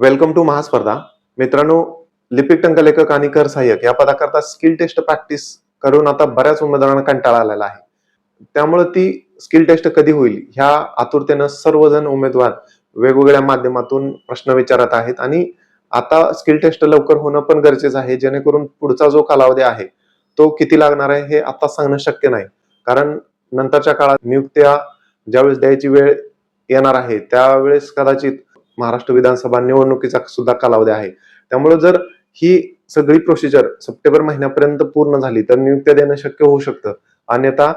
Welcome to महास्पर्धा मित्रांनो लिपिक टंकलेखक आणि कर सहाय्यक या पदाकरता स्किल टेस्ट प्रॅक्टिस करून आता बऱ्याच उमेदवारांना कंटाळा आलेला आहे. त्यामुळे ती स्किल टेस्ट कधी होईल ह्या आतुरतेनं सर्वजण उमेदवार वेगवेगळ्या माध्यमातून प्रश्न विचारत आहेत आणि आता स्किल टेस्ट लवकर होणं पण गरजेचं आहे जेणेकरून पुढचा जो कालावधी आहे तो किती लागणार आहे हे आता सांगणं शक्य नाही. कारण नंतरच्या काळात नियुक्त्या ज्यावेळेस द्यायची वेळ येणार आहे त्यावेळेस कदाचित महाराष्ट्र विधानसभा निवडणुकीचा सुद्धा कालावधी आहे. त्यामुळे जर ही सगळी प्रोसिजर सप्टेंबर महिन्यापर्यंत पूर्ण झाली तर नियुक्त्या देणं शक्य होऊ शकतं. अन्यथा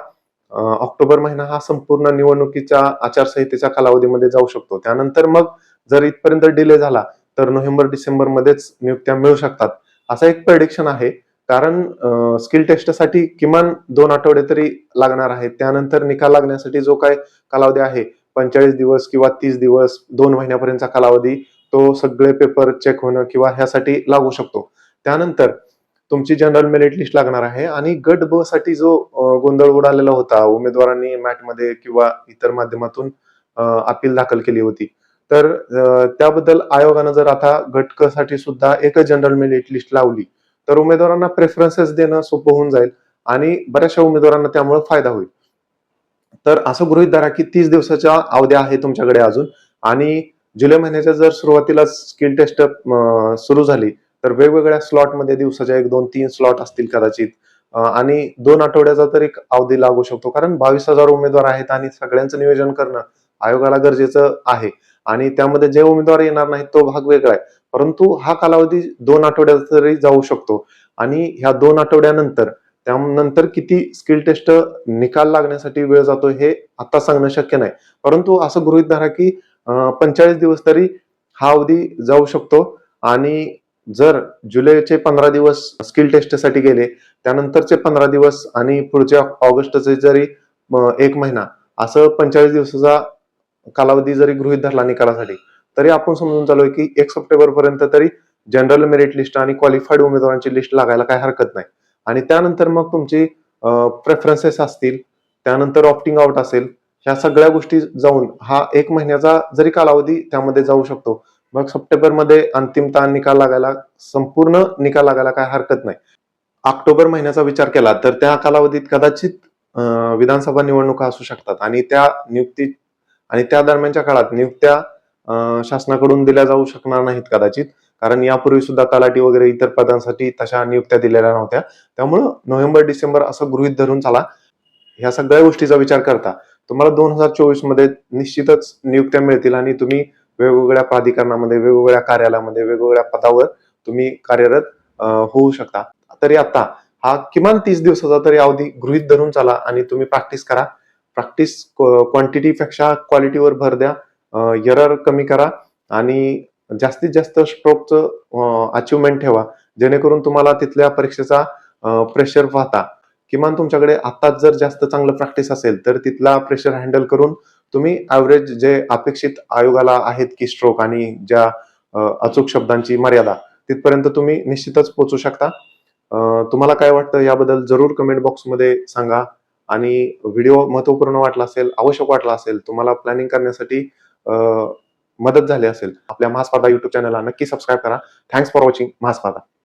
ऑक्टोबर महिना हा संपूर्ण निवडणुकीच्या आचारसंहितेच्या कालावधीमध्ये जाऊ शकतो. त्यानंतर मग जर इथपर्यंत डिले झाला तर नोव्हेंबर डिसेंबर मध्येच नियुक्त्या मिळू शकतात. असं एक प्रडिक्शन आहे. कारण स्किल टेस्टसाठी किमान दोन आठवडे तरी लागणार आहेत. त्यानंतर निकाल लागण्यासाठी जो काय कालावधी आहे पंचेचाळीस दिवस किंवा तीस दिवस दोन महिन्यापर्यंतचा कालावधी तो सगळे पेपर चेक होणं किंवा ह्यासाठी लागू शकतो. त्यानंतर तुमची जनरल मेरिट लिस्ट लागणार आहे आणि गट ब साठी जो गोंधळ उडालेला होता उमेदवारांनी मॅटमध्ये किंवा इतर माध्यमातून अपील दाखल केली होती. तर त्याबद्दल आयोगानं जर आता गट क साठी सुद्धा एकच जनरल मेरिट लिस्ट लावली तर उमेदवारांना प्रेफरन्सेस देणं सोपं होऊन जाईल आणि बऱ्याचशा उमेदवारांना त्यामुळे फायदा होईल. तर असं गृहित धरा की तीस दिवसाच्या अवध्या आहे तुमच्याकडे अजून. आणि जुलै महिन्याच्या जर सुरुवातीला स्किल टेस्ट सुरू झाली तर वेगवेगळ्या स्लॉटमध्ये दिवसाच्या एक दोन तीन स्लॉट असतील कदाचित. आणि दोन आठवड्याचा तर एक अवधी लागू शकतो. कारण बावीस हजार उमेदवार आहेत आणि सगळ्यांचं नियोजन करणं आयोगाला गरजेचं आहे. आणि त्यामध्ये जे उमेदवार येणार नाहीत तो भाग वेगळा आहे. परंतु हा कालावधी दोन आठवड्यात तरी जाऊ शकतो. आणि ह्या दोन आठवड्यानंतर त्यानंतर किती स्किल टेस्ट निकाल लागण्यासाठी वेळ जातो हे आता सांगणं शक्य नाही. परंतु असं गृहित धरा की पंचेचाळीस दिवस तरी हा अवधी जाऊ शकतो. आणि जर जुलैचे पंधरा दिवस स्किल टेस्टसाठी गेले त्यानंतरचे पंधरा दिवस आणि पुढच्या ऑगस्टचे जरी एक महिना असं पंचेचाळीस दिवसाचा कालावधी जरी गृहित धरला निकालासाठी तरी आपण समजून चालू की एक सप्टेंबर पर्यंत तरी जनरल मेरिट लिस्ट आणि क्वालिफाईड उमेदवारांची लिस्ट लागायला काही हरकत नाही. आणि त्यानंतर मग तुमची प्रेफरन्सेस असतील त्यानंतर ऑप्टिंग आउट असेल ह्या सगळ्या गोष्टी जाऊन हा एक महिन्याचा जरी कालावधी त्यामध्ये जाऊ शकतो मग सप्टेंबरमध्ये अंतिम ताण निकाल लागायला संपूर्ण निकाल लागायला काय हरकत नाही. ऑक्टोबर महिन्याचा विचार केला तर त्या कालावधीत कदाचित विधानसभा निवडणुका असू शकतात आणि त्या नियुक्ती आणि त्या दरम्यानच्या काळात नियुक्त्या शासनाकडून दिल्या जाऊ शकणार नाहीत कदाचित. कारण यापूर्वी सुद्धा तलाठी वगैरे इतर पदांसाठी तशा नियुक्त्या दिलेल्या नव्हत्या. त्यामुळं नोव्हेंबर डिसेंबर असं गृहित धरून चला. ह्या सगळ्या गोष्टीचा विचार करता. तुम्हाला दोन हजार चोवीसमध्ये निश्चितच नियुक्त्या मिळतील आणि तुम्ही वेगवेगळ्या प्राधिकरणामध्ये वेगवेगळ्या कार्यालयामध्ये वेगवेगळ्या पदावर तुम्ही कार्यरत होऊ शकता. तरी आता हा किमान तीस दिवसाचा तरी अवधी गृहित धरून चला आणि तुम्ही प्रॅक्टिस करा. प्रॅक्टिस क्वांटिटीपेक्षा क्वालिटीवर भर द्या. एरर कमी करा आणि जास्तीत जास्त स्ट्रोकचं अचिव्हमेंट ठेवा. जेणेकरून तुम्हाला तिथल्या परीक्षेचा प्रेशर पाहता. किमान तुमच्याकडे आताच जर जास्त चांगलं प्रॅक्टिस असेल तर तिथला प्रेशर हँडल करून तुम्ही ॲव्हरेज जे अपेक्षित आयोगाला आहेत की स्ट्रोक आणि ज्या अचूक शब्दांची मर्यादा तिथपर्यंत तुम्ही निश्चितच पोचू शकता. तुम्हाला काय वाटतं याबद्दल जरूर कमेंट बॉक्समध्ये सांगा. आणि व्हिडिओ महत्त्वपूर्ण वाटला असेल आवश्यक वाटला असेल तुम्हाला प्लॅनिंग करण्यासाठी मदत झाली असेल. आपल्या महास्पर्धा युट्यूब चॅनलला नक्की सबस्क्राईब करा. Thanks for watching महास्पर्धा